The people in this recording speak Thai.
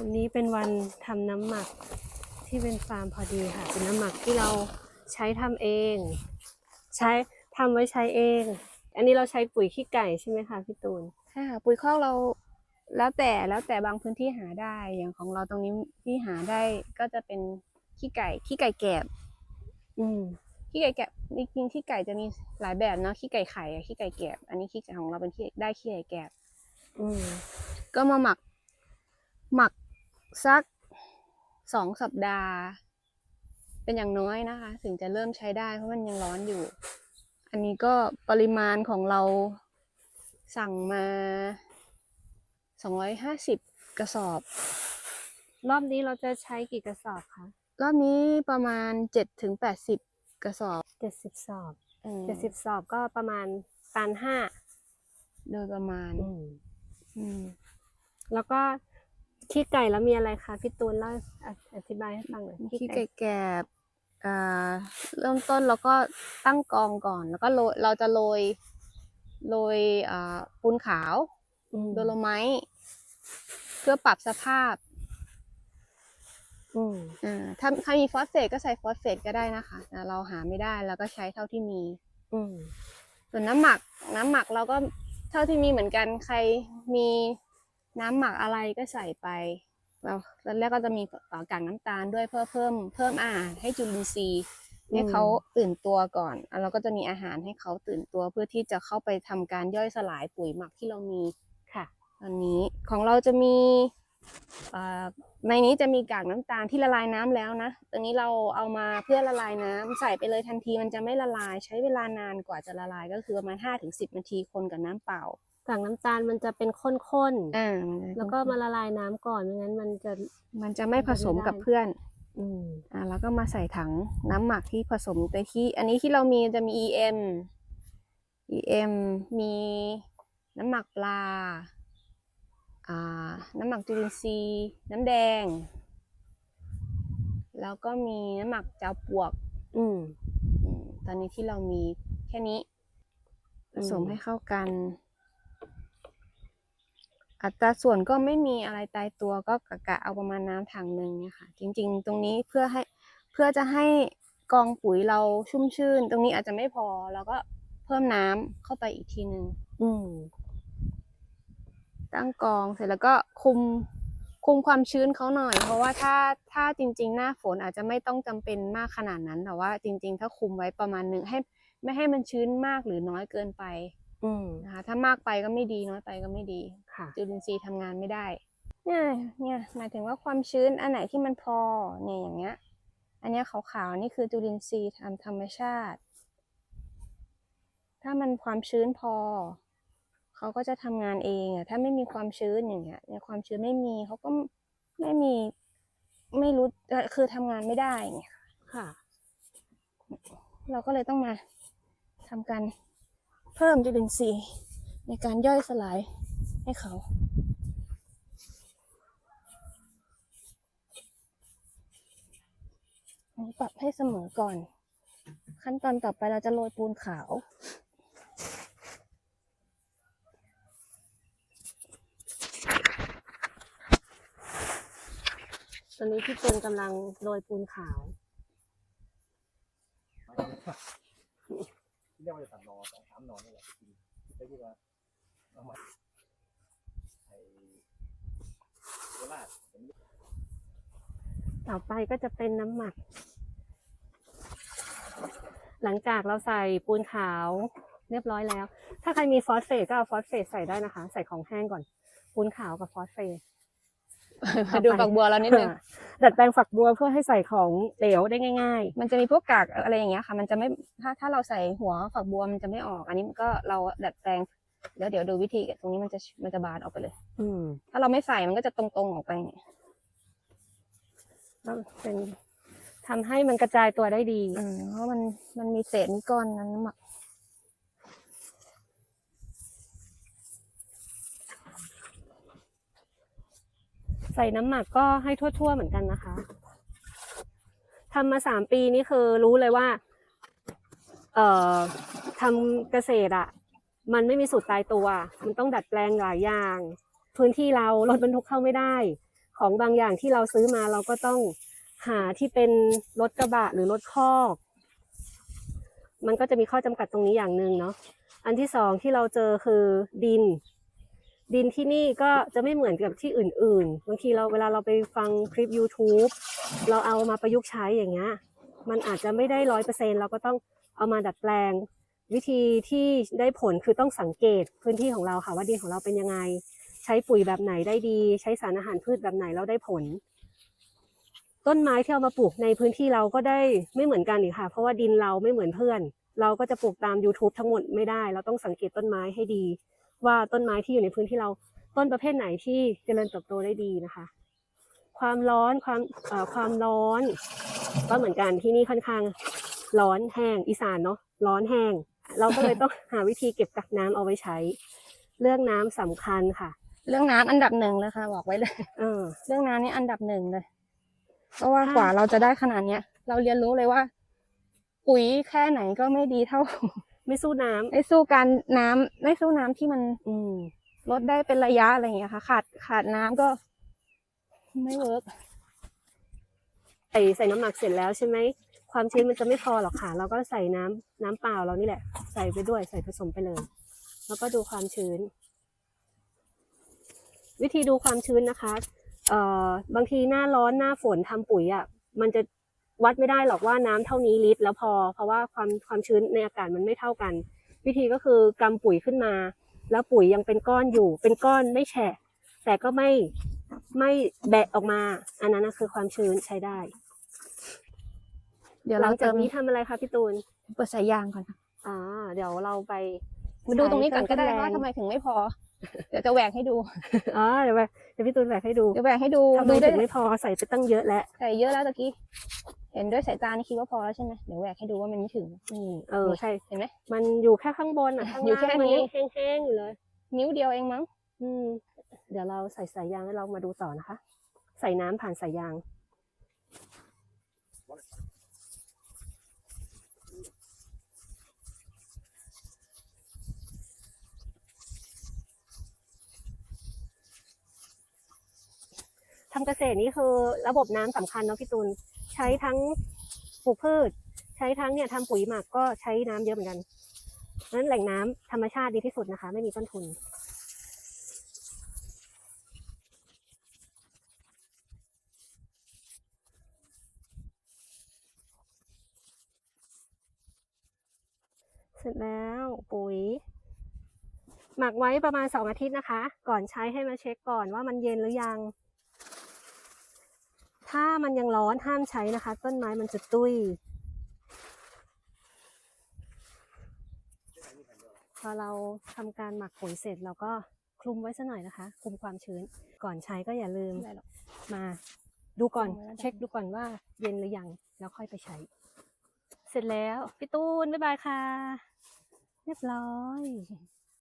วันนี้เป็นวันทำน้ำหมักที่เป็นฟาร์มพอดีค่ะ เป็นน้ำหมักที่เราใช้ทำเอง ใช้ทำไว้ใช้เอง อันนี้เราใช้ปุ๋ยขี้ไก่ใช่ไหมคะพี่ตูนใช่ค่ะปุ๋ยคอกเราแล้วแต่แล้วแต่บางพื้นที่หาได้อย่างของเราตรงนี้ที่หาได้ก็จะเป็นขี้ไก่ขี้ไก่แกบอืมขี้ไก่แกบจริงๆขี้ไก่จะมีหลายแบบเนาะขี้ไก่ไข่อะขี้ไก่แกบอันนี้ขี้ไก่ของเราเป็นขี้ได้ขี้ไก่แกบอืมก็มาหมักหมัก สักสองสัปดาห์ เป็นอย่างน้อยนะคะ ถึงจะเริ่มใช้ได้เพราะมันยังร้อนอยู่ อันนี้ก็ปริมาณของเราสั่งมาสองร้อยห้าสิบกระสอบ รอบนี้เราจะใช้กี่กระสอบคะรอบนี้ประมาณเจ็ดถึงแปดสิบกระสอบเจ็ดสิบสอบเออเจ็ดสิบสอบก็ประมาณตันห้าโดยประมาณ อืมอืมแล้วก็ ขี้ไก่แล้วมีอะไรคะพี่ตูนเล่าออธิบายให้ฟังหน่อยขี้ไก่แกบอ่าเริ่มต้นเราก็ตั้งกองก่อน แล้วก็โรยเราจะโรยโรยอ่าปูนขาวอืมโดโลไมต์เพื่อปรับสภาพอืมอ่าถ้าถ้ามีฟอสเฟตก็ใส่ฟอสเฟตก็ได้นะคะแต่เราหาไม่ได้เราก็ใช้เท่าที่มี อืมส่วนน้ำหมัก น้ำหมักเราก็เท่าที่มีเหมือนกันใครมี น้ำหมักอะไรก็ใส่ไปเราตอนแรกก็จะมีกากน้ำตาลด้วยเพื่อเพิ่มเพิ่มอาหารให้จุลินทรีย์ให้เขาตื่นตัวก่อนแล้วเราก็จะมีอาหารให้เขาตื่นตัวเพื่อที่จะเข้าไปทำการย่อยสลายปุ๋ยหมักที่เรามีค่ะ ตอนนี้ของเราจะมีเอ่อในนี้จะมีกากน้ำตาลที่ละลายน้ำแล้วนะตัวนี้เราเอามาเพื่อละลายน้ำใส่ไปเลยทันทีมันจะไม่ละลายใช้เวลานานกว่าจะละลายก็คือประมาณห้าถึงสิบนาทีคนกับน้ำเปล่า กากน้ำตาลมันจะเป็นข้นอ่าๆแล้วก็มาละลายน้ำก่อนไม่งั้นมันจะ มันจะไม่ผสมกับไม่ได้เพื่อน อืมอ่าแล้วก็มาใส่ถังน้ำหมักที่ผสมไปที่ อันนี้ที่เรามีจะมี EM EM มีน้ำหมักปลา อ่า น้ำหมักจุลินทรีย์ น้ำแดง แล้วก็มีน้ำหมักเจ้าปวกอืม อืมตอนนี้ที่เรามีแค่นี้ ผสมอืม ให้เข้ากัน อัตราส่วนก็ไม่มีอะไรตายตัวก็กะกะเอาประมาณน้ำถังหนึ่งเนี่ยค่ะ จริง ๆ ตรงนี้เพื่อให้เพื่อจะให้กองปุ๋ยเราชุ่มชื่น ตรงนี้อาจจะไม่พอเราก็เพิ่มน้ำเข้าไปอีกทีหนึ่งอืมตั้งกองเสร็จแล้วก็คุมคุมความชื้นเขาหน่อย เพราะว่าถ้าถ้าจริง ๆ หน้าฝนอาจจะไม่ต้องจำเป็นมากขนาดนั้น แต่ว่าจริง ๆ ถ้าคุมไว้ประมาณหนึ่งให้ ไม่ให้มันชื้นมากหรือน้อยเกินไป อืมนะคะถ้ามากไปก็ไม่ดีน้อยไปก็ไม่ดี ค่ะ จุลินทรีย์ทำงานไม่ได้ เนี่ยเนี่ยหมายถึงว่าความชื้นอันไหนที่มันพอเนี่ยอย่างเงี้ย อันเนี้ยขาวๆนี่คือจุลินทรีย์ทำธรรมชาติ ถ้ามันความชื้นพอ เขาก็จะทำงานเองอะถ้าไม่มีความชื้นอย่างเงี้ยเนี่ยความชื้นไม่มีเขาก็ไม่มีไม่รู้เอ่อคือทำงานไม่ได้ไงค่ะ เราก็เลยต้องมาทำการ เพิ่มจุลินทรีย์ในการย่อยสลายให้เขา ปรับให้เสมอก่อน ขั้นตอนต่อไปเราจะโรยปูนขาวตอนนี้พี่ตูนกำลังโรยปูนขาว ที่เรียกว่าจะตัดนอสองสามนอนี่แหละไปกินไปที่ว่าเอามาไอโคราชต่อไปก็จะเป็นน้ำหมัก หลังจากเราใส่ปูนขาวเรียบร้อยแล้ว ถ้าใครมีฟอสเฟตก็เอาฟอสเฟตใส่ได้นะคะ ใส่ของแห้งก่อน ปูนขาวกับฟอสเฟต มาดูฝักบัวเรานิดนึงดัดแปลงฝักบัวเพื่อให้ใส่ของเหลวได้ง่ายมันจะมีพวกกากอะไรอย่างเงี้ยค่ะ มันจะไม่ถ้าถ้าเราใส่หัวฝักบัวมันจะไม่ออก อันนี้มันก็เราดัดแปลงเดี๋ยวเดี๋ยวดูวิธีตรงนี้มันจะมันจะบานออกไปเลยๆอืม ถ้าเราไม่ใส่มันก็จะตรงๆออกไปอย่างเงี้ยก็เป็นทำให้มันกระจายตัวได้ดีอืมเพราะมันมันมีเศษมีก้อนนั้นน้ำหมัก ใส่น้ำหมักก็ให้ทั่ว ๆ เหมือนกันนะคะทำมาสามปีนี่คือรู้เลยว่า เอ่อทำเกษตรอะมันไม่มีสูตรตายตัว มันต้องดัดแปลงหลายอย่าง พื้นที่เรารถบรรทุกเข้าไม่ได้ ของบางอย่างที่เราซื้อมาเราก็ต้องหาที่เป็นรถกระบะหรือรถคอก มันก็จะมีข้อจำกัดตรงนี้อย่างหนึ่งเนาะ อันที่สองที่เราเจอคือดิน ดินที่นี่ก็จะไม่เหมือนกับที่อื่น ๆ บางทีเราเวลาเราไปฟังคลิป YouTube เราเอามาประยุกต์ใช้อย่างเงี้ย มันอาจจะไม่ได้ร้อยเปอร์เซ็นเราก็ต้องเอามาดัดแปลง วิธีที่ได้ผลคือต้องสังเกตพื้นที่ของเราค่ะว่าดินของเราเป็นยังไง ใช้ปุ๋ยแบบไหนได้ดี ใช้สารอาหารพืชแบบไหนแล้วได้ผล ต้นไม้ที่เอามาปลูกในพื้นที่เราก็ได้ไม่เหมือนกันอีกค่ะ เพราะว่าดินเราไม่เหมือนเพื่อน เราก็จะปลูกตาม YouTube ทั้งหมดไม่ได้ เราต้องสังเกตต้นไม้ให้ดี ว่าต้นไม้ที่อยู่ในพื้นที่เราต้นประเภทไหนที่เจริญเติบโตได้ดีนะคะ ความร้อนความเอ่อความร้อน ก็เหมือนกันที่นี่ค่อนข้างร้อนแห้งอีสานเนาะร้อนแห้ง เราก็เลยต้องหาวิธีเก็บกักน้ำเอาไว้ใช้ เรื่องน้ำสำคัญค่ะ เรื่องน้ำอันดับหนึ่งเลยค่ะบอกไว้เลยเออเรื่องน้ำนี่อันดับหนึ่งเลยเพราะว่าค่ะกว่าเราจะได้ขนาดเนี้ย เราเรียนรู้เลยว่า ปุ๋ยแค่ไหนก็ไม่ดีเท่า ไม่สู้น้ำไม่สู้การน้ำไม่สู้น้ำที่มันอืม ลดได้เป็นระยะอะไรอย่างเงี้ยค่ะ ขาดขาดน้ำก็ ไม่เวิร์กใส่ใส่น้ำหมักเสร็จแล้วใช่ไหม ความชื้นมันจะไม่พอหรอกค่ะ เราก็ใส่น้ำน้ำเปล่าเรานี่แหละ ใส่ไปด้วย ใส่ผสมไปเลย แล้วก็ดูความชื้น วิธีดูความชื้นนะคะ เอ่อบางทีหน้าร้อนหน้าฝนทำปุ๋ยอะ มันจะ วัดไม่ได้หรอกว่าน้ำเท่านี้ลิตรแล้วพอ เพราะว่าความความชื้นในอากาศมันไม่เท่ากัน วิธีก็คือกำปุ๋ยขึ้นมา แล้วปุ๋ยยังเป็นก้อนอยู่ เป็นก้อนไม่แฉะ แต่ก็ไม่ไม่แบะออกมา อันนั้นนะคือความชื้นใช้ได้ เดี๋ยวหลัเรางจะจากนี้ทำอะไรคะพี่ตูนเปิดสายยางก่อนค่ะอ่าเดี๋ยวเราไปมาดูตรงนี้ก่อนก็ได้ใช้เคว่ารื่ทำงไมถึงไม่พอ เดี๋ยวจะแหวกให้ดูอ๋อเดี๋ยวไปเดี๋ยวพี่ตูนแบกให้ดูเดี๋ยวแหวกให้ดูทำไมดูได้ถึงไม่พอใส่ไปตั้งเยอะแล้วใส่เยอะแล้วตะกี้เห็นด้วยสายตานี่คิดว่าพอแล้วใช่ไหมเดี๋ยวแหวกให้ดูว่ามันไม่ถึงอืมเออใช่เห็นไหมมันอยู่แค่ข้างบนอะข้างอยู่ล่างแค่มันนี้ยังแห้งๆอยู่เลย นิ้วเดียวเองมั้งอืมเดี๋ยวเราใส่สายยางแล้วเรามาดูต่อนะคะ ใส่น้ำผ่านสายยาง ทำเกษตรนี่คือระบบน้ำสำคัญเนาะพี่ตูนใช้ทั้งปลูกพืช ใช้ทั้งเนี่ยทำปุ๋ยหมักก็ใช้น้ำเยอะเหมือนกันนั้นแหล่งน้ำธรรมชาติดีที่สุดนะคะ ไม่มีต้นทุนเสร็จแล้วปุ๋ย หมักไว้ประมาณสองอาทิตย์นะคะ ก่อนใช้ให้มาเช็คก่อนว่ามันเย็นหรือยัง ถ้ามันยังร้อนห้ามใช้นะคะ ต้นไม้มันจะตุ้ยพอเราทำการหมักปุ๋ยเสร็จเราก็คลุมไว้ซะหน่อยนะคะ คลุมความชื้นก่อนใช้ก็อย่าลืมไม่ได้หรอกมาดูก่อนเอาไว้แล้วกันเช็คดูก่อนว่าเย็นหรือยังแล้วค่อยไปใช้ เสร็จแล้วพี่ตูนบ๊ายบายค่ะ เรียบร้อย